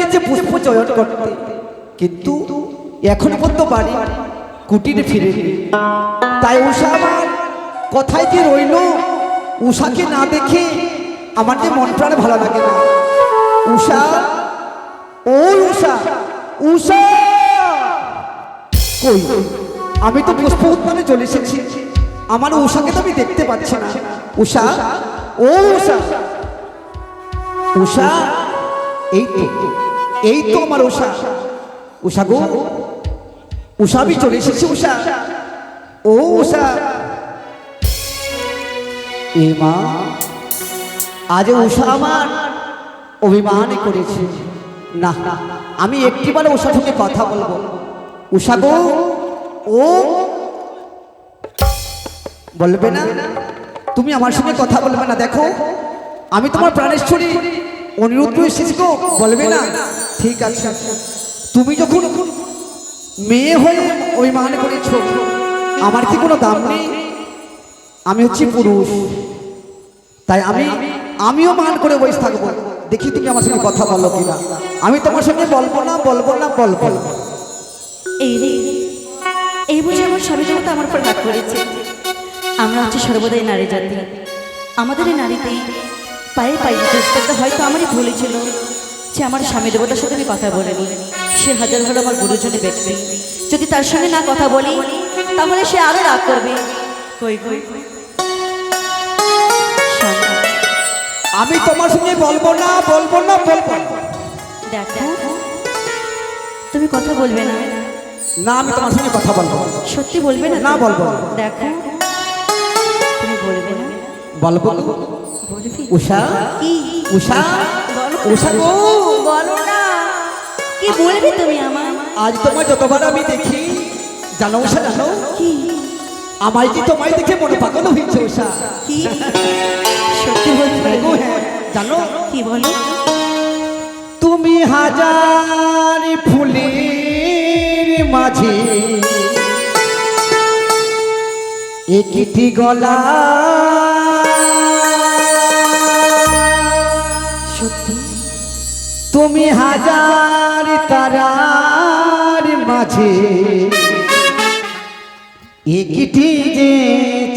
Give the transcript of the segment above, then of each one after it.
গেছে পুষ্প চয়ন করতে। কিন্তু এখন পর্যন্ত বাড়ি কুটিরে ফিরে তাই উষা আমার কোথায় যে রইল উষাকে না দেখে আমার যে মন প্রাণে ভালো লাগে না। উষা ও উষা উষা কই? আমি তো পুষ্প উদ্যানে চলে এসেছি। আমার উষাকে তো আমি দেখতে পাচ্ছি না। উষা ও উষা উষা এই তো এই তো আমার উষা। উষা গো, উষা, আমি চলে এসেছি, উষা। ও উষা। এ মা, আজ উষা আমার অভিমান করেছে। না, আমি একটি একটিবার উষার সঙ্গে কথা বলব। উষা গো, ও। বলবে না? তুমি আমার সঙ্গে কথা বলবে না, দেখো। আমি তোমার প্রাণেশ্বরী অনিরুদ্ধ এসেছি গো বলবে না। ঠিক আছে। তুমি যখন মেয়ে হয়ে অভিমান করেছ আমার কি কোনো দাম নেই? আমি হচ্ছি পুরুষ। তাই আমি আমিও মান করে বসে থাকব। দেখি তুমি আমার সঙ্গে কথা বলো কিনা। আমি তোমার সঙ্গে বলব না বলব না বলব না। এই রে এই বুঝে আমার স্বামী দেবতা আমার উপর রাগ করেছে। আমরা হচ্ছে সর্বদাই নারী জাতি। আমাদের এই নারীতে পায়ে পায়ে চেষ্টাটা হয়তো আমারই ভুলে ছিল যে আমার স্বামী দেবতার সাথে আমি কথা বলিনি। সে হাজার হলো আমার গুরুজনের ব্যক্তি। যদি তার সঙ্গে না কথা বলি তাহলে সে আরও রাগ করবে। কই কই আমি তোমার সঙ্গে বলব না বলব না বলব না। দেখো তুমি কথা বলবে না। না আমি তোমার সঙ্গে কথা বলব সত্যি বলবে না না, বলব। দেখো। তুমি বলবে না? বলব বলবি উষা? কি? উষা? উষা গো বলো না। কি বলবে তুমি আমার আজ তোমার যতবার আমি দেখি জানো উষা জানো? কি? আমায় কি তোমায় দেখে মনে পাগল হয়েছে উষা। কি? সত্যি বলবে হ্যাঁ। জানো? কি বলো? তুমি হাজার ফুলের মাঝে একটি গলা তুমি হাজার তারার মাঝে একটি যে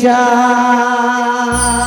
চাঁদ।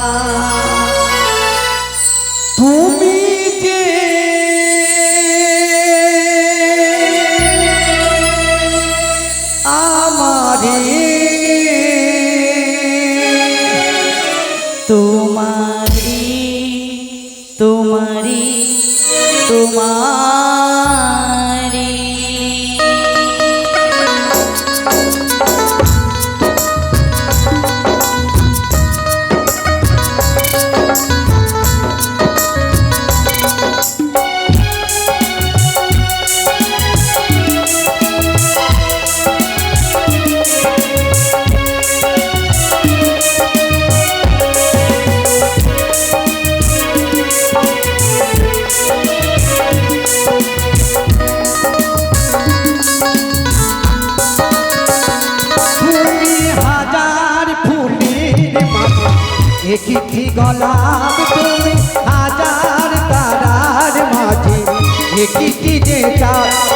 একটি যে চাঁদ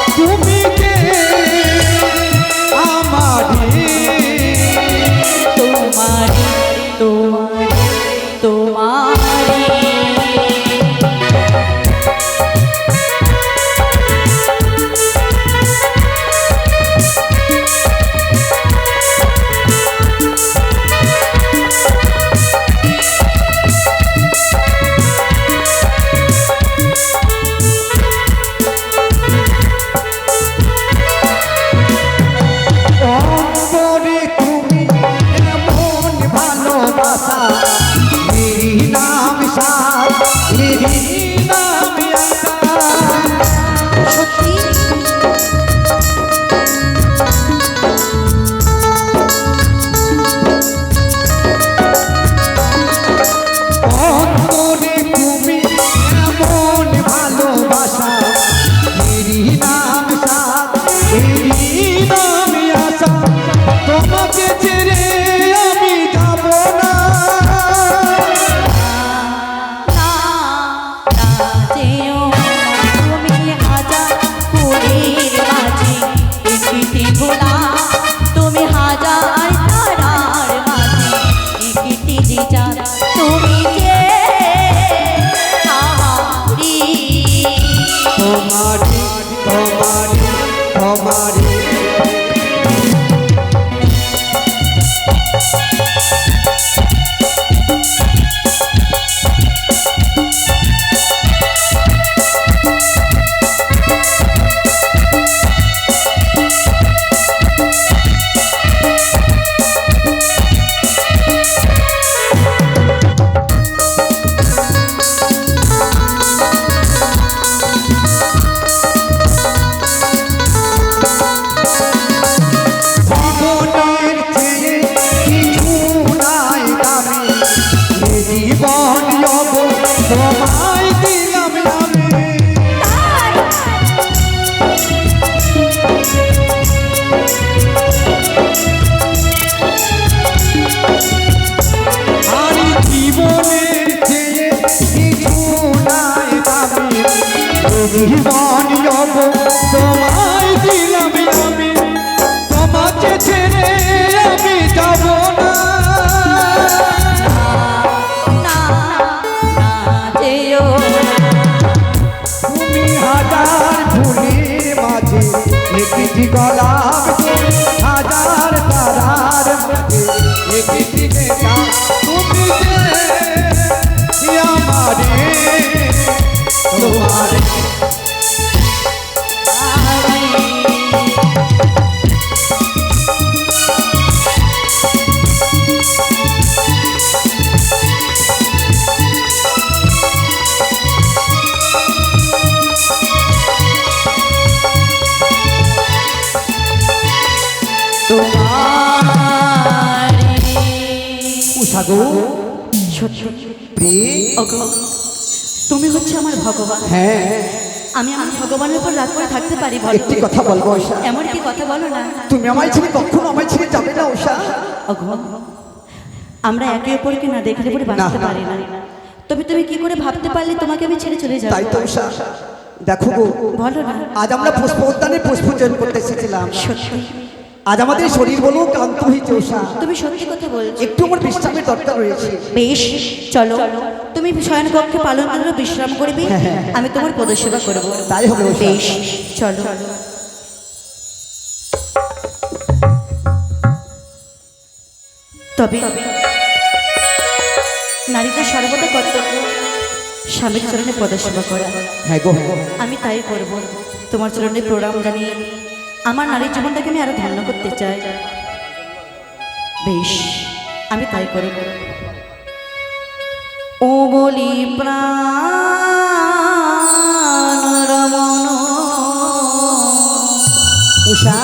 হচ্ছে আমার ভগবান। হ্যাঁ। আমি আমার ভগবানের উপর রাগ করে থাকতে পারি বলো একটি কথা বলব উষা এমন কি কথা বলো না? তুমি আমায় ছেড়ে কখনো আমায় ছেড়ে যাবে না ওগো আমরা একে অপরকে না দেখলে পরে বাঁচতে পারি না। তবে তুমি কি করে ভাবতে পারলে তোমাকে আমি ছেড়ে চলে যাব? তাই তো উষা দেখো গো বলো না। আজ আমরা পুষ্প উদ্যানে পুষ্পচয়ন করতে এসেছিলাম। সত্যি। আজ আমাদের শরীর বলো ক্লান্ত হয়েছে উষা তুমি সত্যি কথা বলছো। একটু আমার বিশ্রামের দরকার রয়েছে। বেশ চলো। তুমি শয়ন কক্ষে পালন করে বিশ্রাম করবি আমি তোমার পদসেবা করব। তাই হবে বেশ চলো। তবে নারীদের সর্বদা কর্তব্য স্বামীর চরণে পদসেবা করা। হ্যাঁ গো। হ্যাঁ আমি তাই করব। তোমার চরণে প্রণাম জানিয়ে আমার নারীর জীবনটাকে আমি আরও ধন্য করতে চাই। বেশ আমি তাই করব ও বলি প্রাণ উষা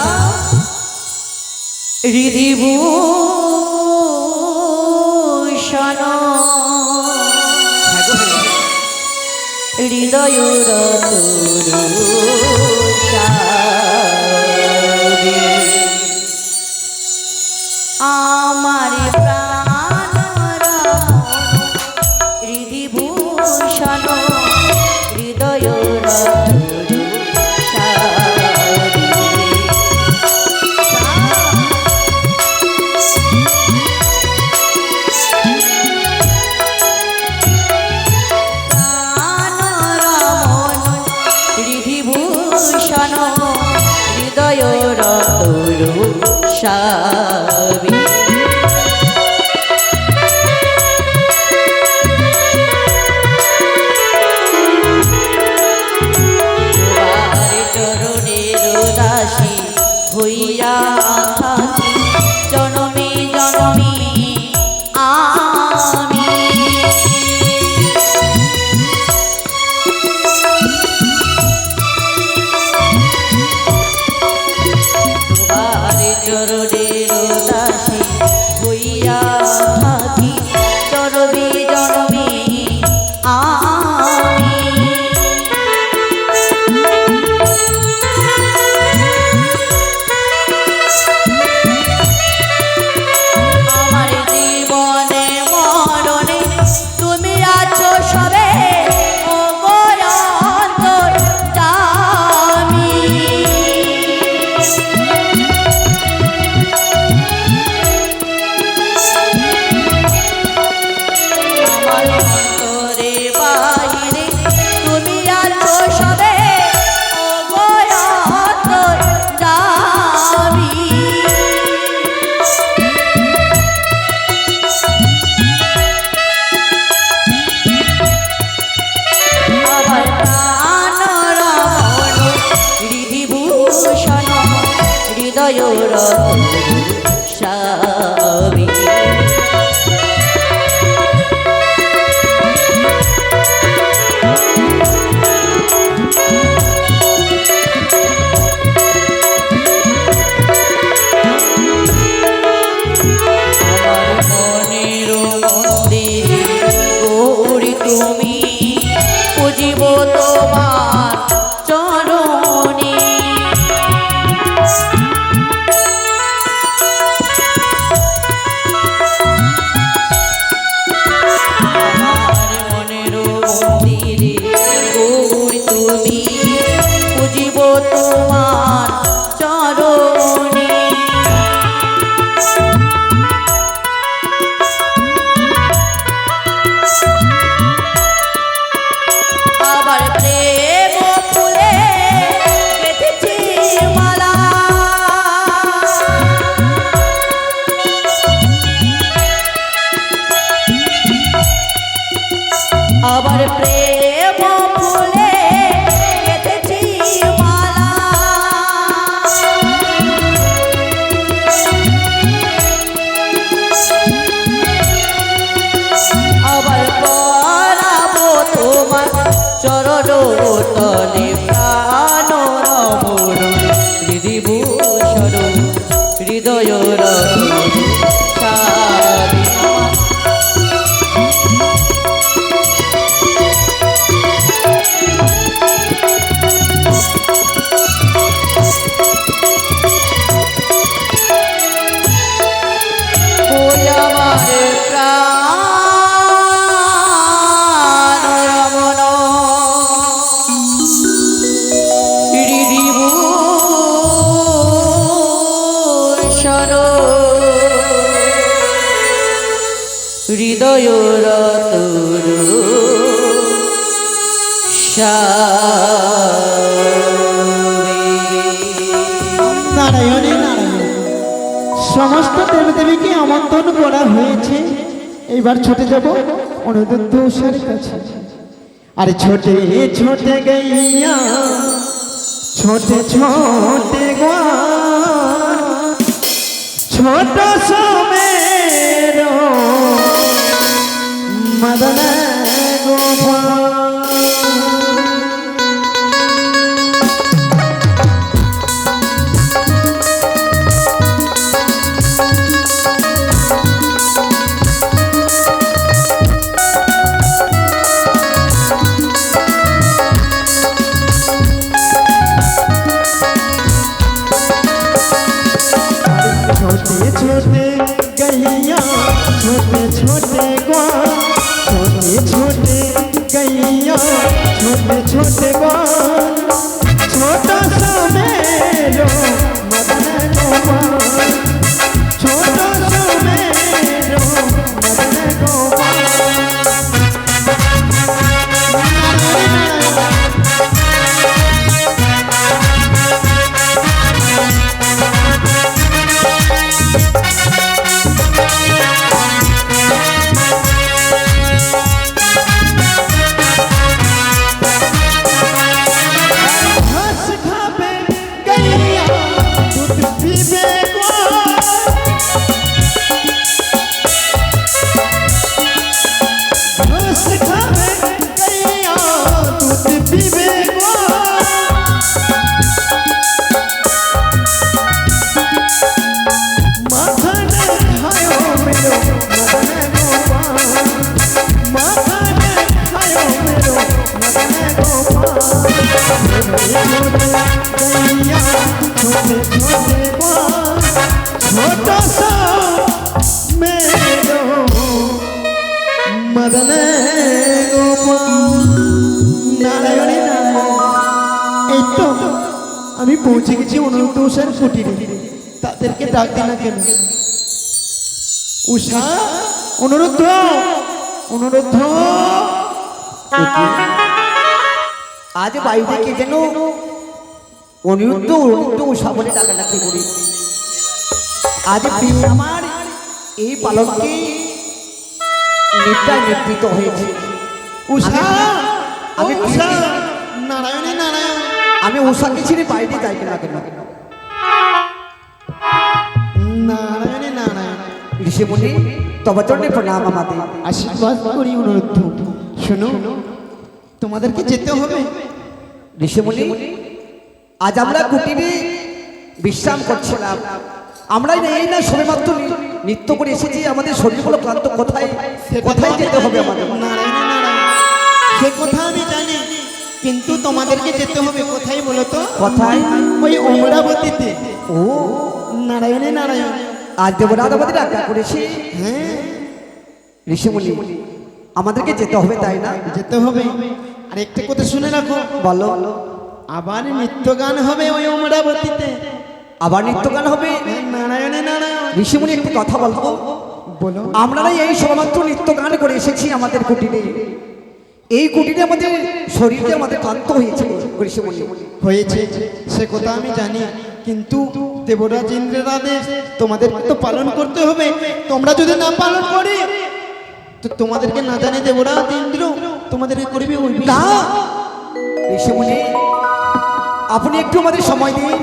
হ্যাঁ হৃদয় আবার প্রেম হৃদয় নারায়ণে সমস্ত দেবদেবীকে আমন্ত্রণ করা হয়েছে এইবার ছুটে যাব অনুদত্ত উষার কাছে। আরে ছোটে ছোটে গইয়া ছোটে ছোটে গোয়া ছোট সমের মদন গোপাল আমি পৌঁছে গেছি অনুরুদ্ধ উষার কুটিরে। তাদেরকে ডাক দিন না কেন? উষা অনুরুদ্ধ অনুরুদ্ধ। আজ বায়ুতে কে যেন অনিরুদ্ধ অনিরুদ্ধ উষা বলে ডাকাডাকি করি। আজ প্রিয় আমার এই পালনকে নিদ্রায় নিবৃত হয়েছে। উষা আমি উষা নারায়ণী নারায়ণ। আমি উষাকে ছেড়ে পাইনি তাই না কেন? তোমাদেরকে যেতে হবে। আজ আমরা বিশ্রাম এই না নৃত্য করে এসেছি। আমাদের শরীরগুলো ক্লান্ত। কোথায় কোথায় যেতে হবে আমাদের? সে কথা আমি কিন্তু তোমাদেরকে যেতে হবে কোথায় বলো তো? কোথায়? ওই অমরাবতীতে। ও নারায়ণে নারায়ণ। আজ আমাদের আজ্ঞা করেছে? হ্যাঁ। ঋষিমুনি আমাদেরকে যেতে হবে তাই না? যেতে হবে। আর একটা কথা শুনে রাখো। বলো। আবার নৃত্য গান হবে ওই অমরাবতীতে। আবার নৃত্য গান হবে নারায়ণে নারায়ণ। ঋষিমুনি একটি কথা বলব বলো। আমরা এই সবেমাত্র নৃত্য গান করে এসেছি আমাদের কুটিরে। এই কুটিরে আমাদের শরীরে আমাদের ক্লান্ত হয়েছে হয়েছে সে কথা আমি জানি কিন্তু দেবরাজ ইন্দ্রের আদেশ তোমাদের তো পালন করতে হবে। তোমরা যদি না পালন করি তো তোমাদেরকে না জানি দেবরাজ ইন্দ্র তোমাদেরকে করবে ওই না। ঋষিমুনি আপনি একটু আমাদের সময় দিন।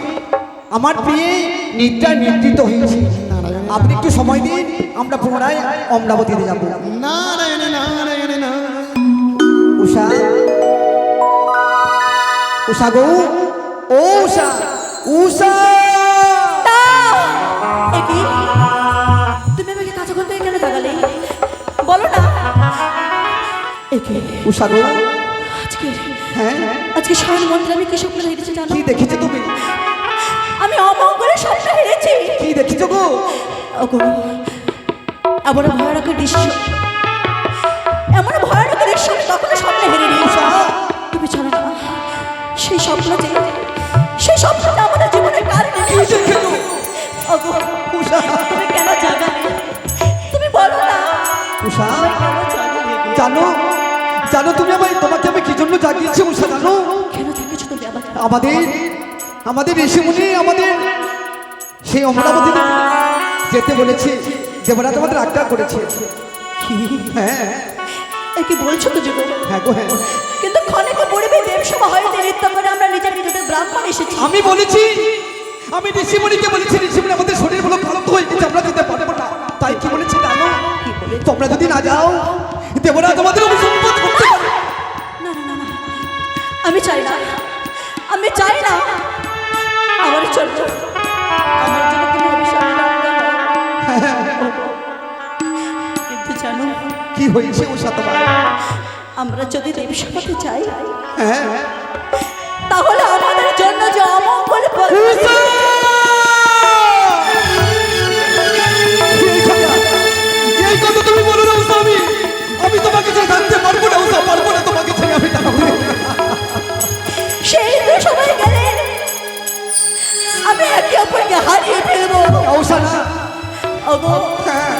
আমার প্রিয়ে নিদ্রা নিদ্রিত হয়েছে। আপনি একটু সময় দিন আমরা পুনরায় অমরাবতীতে যাব। নারায়ণ নারায়ণ নারায়ণ উষা। উষা গৌ। ও উষা। উষা। একি তুমি আমাকে কাছে করতে কেন জাগালে? বলো না। একে উষা গৌ। আজকে হ্যাঁ। আজকে স্বয়ং মন্ত্রে আমি কি স্বপ্ন হেরেছি জানো? কি দেখেছ তুমি? আমি অমঙ্গলের স্বপ্ন হেরেছি। কি দেখেছ গো? ওগো এমন ভয়ানক দৃশ্য। এমন ভয়ানক দৃশ্য কখনো স্বপ্নে হেরে নিয়েছি তুমি জানো না সেই স্বপ্নতে সেই স্বপ্নটা আমাদের জীবনে কারণে কি দেখেছ ওগো উষা। তুমি কেন জাগালে তুমি বলো না। উষা। জানো জানো তুমি আমায় তোমাকে আমি কি জন্য জাগিয়েছি উষা জানো? কেন তুমি আমাদের আমাদের ঋষিমুনি আমাদের সেই অমরাবতীতে যেতে বলেছে দেবরাজ আমাদের আজ্ঞা করেছে। হ্যাঁ। কি বলছো তো যুগ হ্যাঁ গো হ্যাঁ। কিন্তু ক্ষণিকে পড়বে দেবসভা হইতে নৃত্য করে আমরা নিজের নিজেদের ব্রাহ্মণ এসেছি। আমি বলেছি আমি ঋষিমণিকে বলেছি ঋষিমণি আমাদের শরীর হলো ক্লান্ত হয়ে গেছে আমরা যেতে পারব না। তাই কি বলেছি জানো? তোমরা যদি না যাও দেবরাজ আমাদের অভিসম্পাদ করতে পারে। না না না আমি চাই না। আমি চাই না। আমার জন্য আমার জন্য তুমি অভিশাপ কি হয়েছে ও তোমার আমরা যদি দেবসভাতে চাই হ্যাঁ। তাহলে আমাদের জন্য যে অমঙ্গল কথা তুমি বলো না উষা আমি তোমাকে ছেড়ে থাকতে পারব না উষা পারব না তোমাকে ছেড়ে আমি থাকতে সেই তো গেলে। আমি একে অপরকে হারিয়ে ফেলব। উষা না। ওগো হ্যাঁ।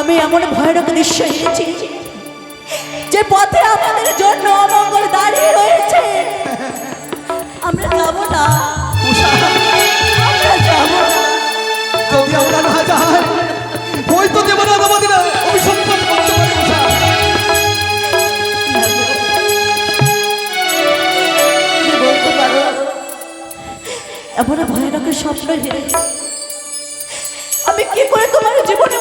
আমি এমন ভয়ানক দৃশ্য হেরেছি যে পথে আমাদের জন্য অমঙ্গল দাঁড়িয়ে রয়েছে আমরা যাব না। আমরা যাব যদি আমরা না যাই ওই তো দেবরাজ আমাদের অভিসম্পাদ করতে পারে বলতে পারো এমন ভয়ানক স্বপ্ন আমি কি করে তোমার জীবনে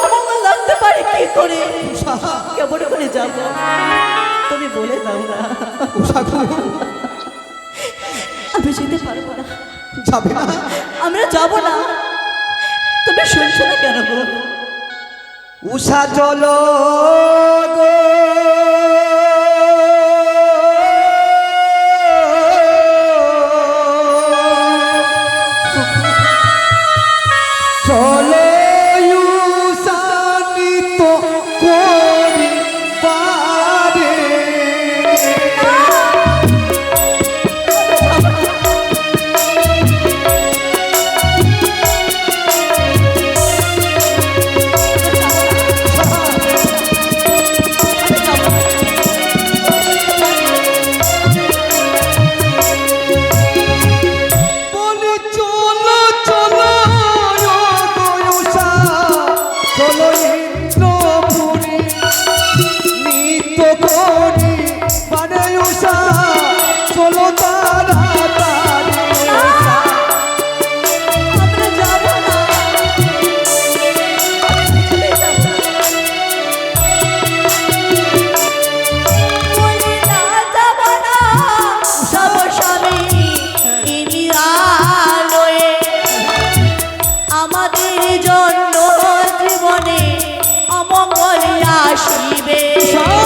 অমঙ্গল কি করে? কেমন করে যাব? তুমি বলে দাও না। উষা আমি যেতে পারব না। যাবে না। আমরা যাব না। তুমি শুনছো না কেন উষা চলো গো। আসিবে।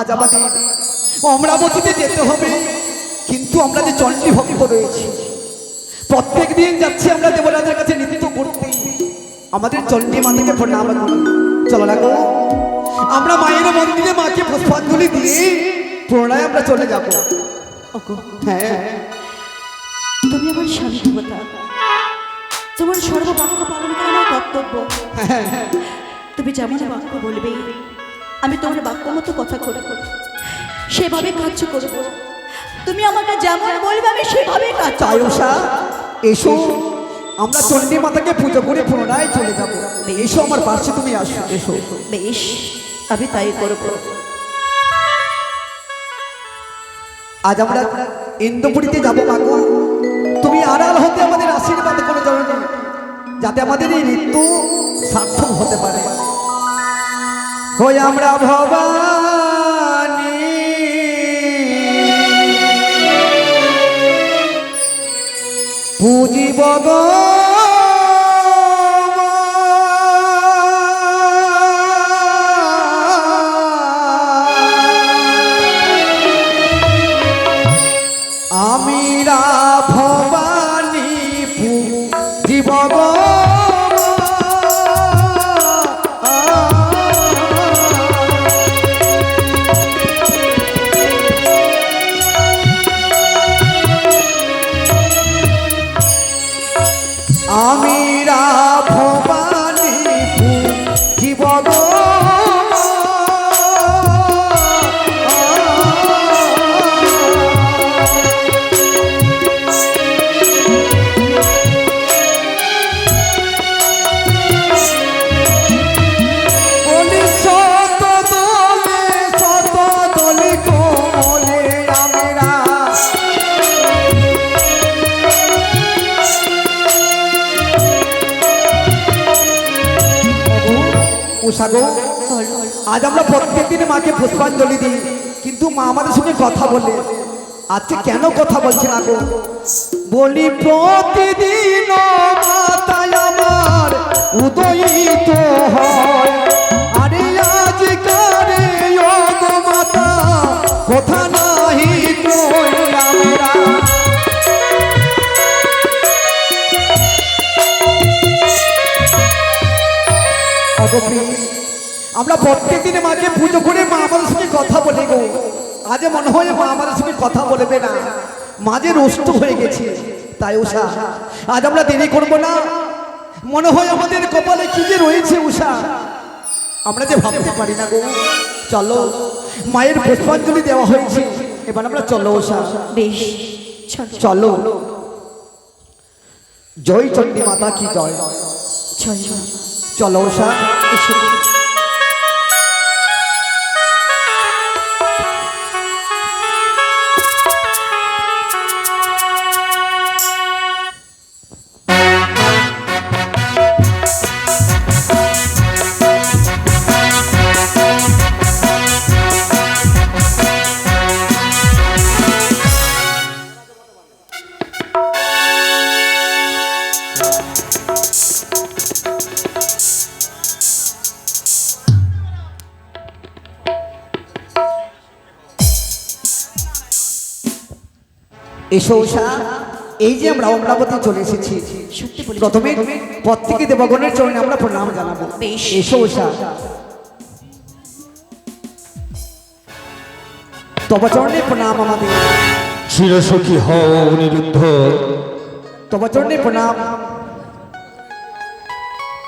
হাজাবাদী অমরাবতীতে যেতে হবে কিন্তু আমরা যে চণ্ডী ভক্ত রয়েছি। প্রত্যেক দিন যাচ্ছি আমরা দেবরাজের কাছে নৃত্য করতে আমাদের চণ্ডী মাতাকে প্রণাম। চলো না গো। আমরা মায়ের মন্দিরে মাকে পুষ্পাঞ্জলি দিয়ে প্রণয় আমরা চলে যাব। হ্যাঁ। তুমি আমার স্বামী দেবতা তোমার সর্ববাক্য পালন করা কর্তব্য। তুমি যেমন বাক্য বলবে আমি তোমার বাক্য মতো কথা করব সেভাবে কাজ করব। তুমি আমাকে যেমন বলবে আমি সেভাবে কাজ উষা এসো। আমরা চণ্ডী মাতাকে পুজো করে পুনরায় চলে যাব। এসো আমার পাশে তুমি আসো। এসো। বেশ আমি তাই করব। আজ আমরা ইন্দুপুরীতে যাব মাগো তুমি আড়াল হতে আমাদের আশীর্বাদ করে জননী যাতে আমাদের এই নৃত্য সার্থক হতে পারে। হই আমরা ভবানী। পুঁজিব গো উষাগো আজ আমরা প্রত্যেক দিনে মাকে পুষ্পাঞ্জলি দিই। কিন্তু মা আমাদের সঙ্গে কথা বলে। আজকে কেন কথা বলছে না গো? বলি, প্রতিদিন মাতায় আমার উদয়িত হয়। আমরা প্রত্যেক দিনে মাকে পুজো করে মা আমাদের সঙ্গে কথা বলে গো। আজ মনে হয় মা আমাদের সঙ্গে কথা বলবে না। মাঝে নষ্ট হয়ে গেছে। তাই উষা আজ আমরা দেরি করব না। মনে হয় আমাদের কপালে কি যে রয়েছে উষা আমরা যে ভাবতে পারি না গো। চলো মায়ের পুষ্পাঞ্জলি দেওয়া হয়েছে। এবার আমরা চলো উষা বেশ চলো। জয় চণ্ডী মাতা কি জয়। চলো চলো উষা এসো উষা এই যে আমরা অমরাবতী চলে এসেছি। প্রথমে প্রত্যেকে দেবগণের চরণে আমরা প্রণাম জানাব। এসো উষা তব চরণে প্রণাম আমাদের। চিরসখী হও অনিরুদ্ধ তব চরণে প্রণাম।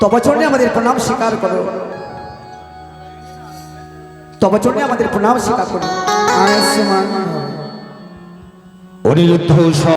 তব চরণে আমাদের প্রণাম স্বীকার করো। তব চরণে আমাদের প্রণাম স্বীকার করো। আয়ুষ্মান অনিরুদ্ধ